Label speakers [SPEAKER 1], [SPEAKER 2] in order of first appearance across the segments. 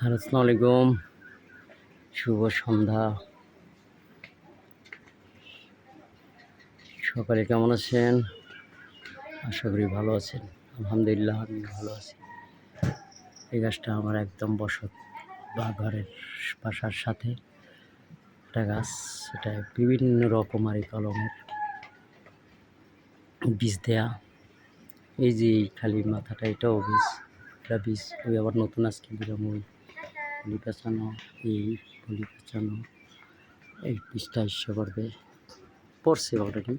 [SPEAKER 1] আসসালামু আলাইকুম। শুভ সন্ধ্যা। সকালে কেমন আছেন? আশা করি ভালো আছেন। আলহামদুলিল্লাহ, আমি ভালো আছি। এই গাছটা আমার একদম বসত বা ঘরের বাসার সাথে একটা গাছ। এটা বিভিন্ন রকমারি কলমের বীজ দেয়া। এই যে খালি মাথাটা, এটাও বীজ, এটা বীজ। ওই আবার নতুন আজকে দিলাম ওই পুলি পেঁচানো এই পুলি পেঁচানো এই বীজটা ইস্যা করবে পড়ছে অলরেডি।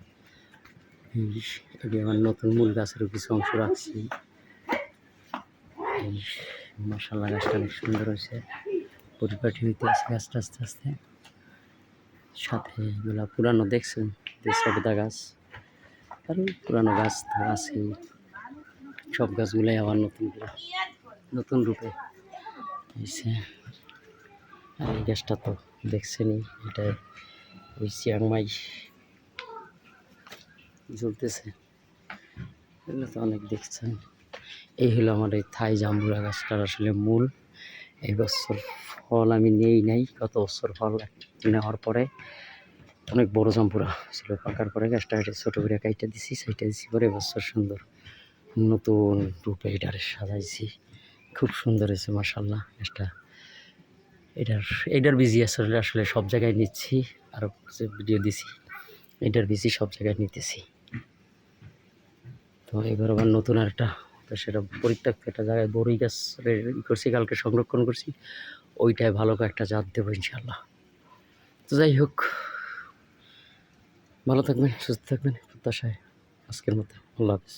[SPEAKER 1] এটি আমার নতুন মূল গাছেরও কিছু অংশ রাখছি। মশালা গাছটা অনেক সুন্দর হয়েছে। পরিপাটি হইতে আছে গাছটা আস্তে আস্তে। সাথে এগুলা পুরানো দেখছেন? যে সবেদা গাছ। ওই পুরানো গাছ তো আছেই। সব গাছগুলাই আবার নতুন করে, নতুন রূপে আর এই তো দেখছেনই, এটা ওই চিয়াংমাই জ্বলতেছে। এগুলো তো অনেক দেখছেন। এই হলো আমার এই থাই জাম্বুরা গাছটার আসলে মূল। এই বছর ফল আমি নেই নাই, গত বছর ফল নেওয়ার পরে অনেক বড় জাম্বুরা ছিল, পাকার পরে গাছটা এটা ছোটো করে কাইটা দিছি, সাইটা দিছি পরে এবছর সুন্দর নতুন রূপে এটারে সাজাইছি। খুব সুন্দর হয়েছে মাসাল্লাহ গাছটা। এটার এটার বিজি আসলে আসলে সব জায়গায় নিচ্ছি। আরও ভিডিও দিছি। এটার বিজি সব জায়গায় নিতেছি। তো এবার আবার নতুন আরেকটা, তো সেটা পরিত্যক্ত একটা জায়গায় বড়ই গাছ করছি, কালকে সংরক্ষণ করছি। ওইটায় ভালো একটা জাত দেবো ইনশাল্লাহ তো যাই হোক, ভালো থাকবেন, সুস্থ থাকবেন। প্রত্যাশায় আজকের মতো। আল্লাহ হাফিজ।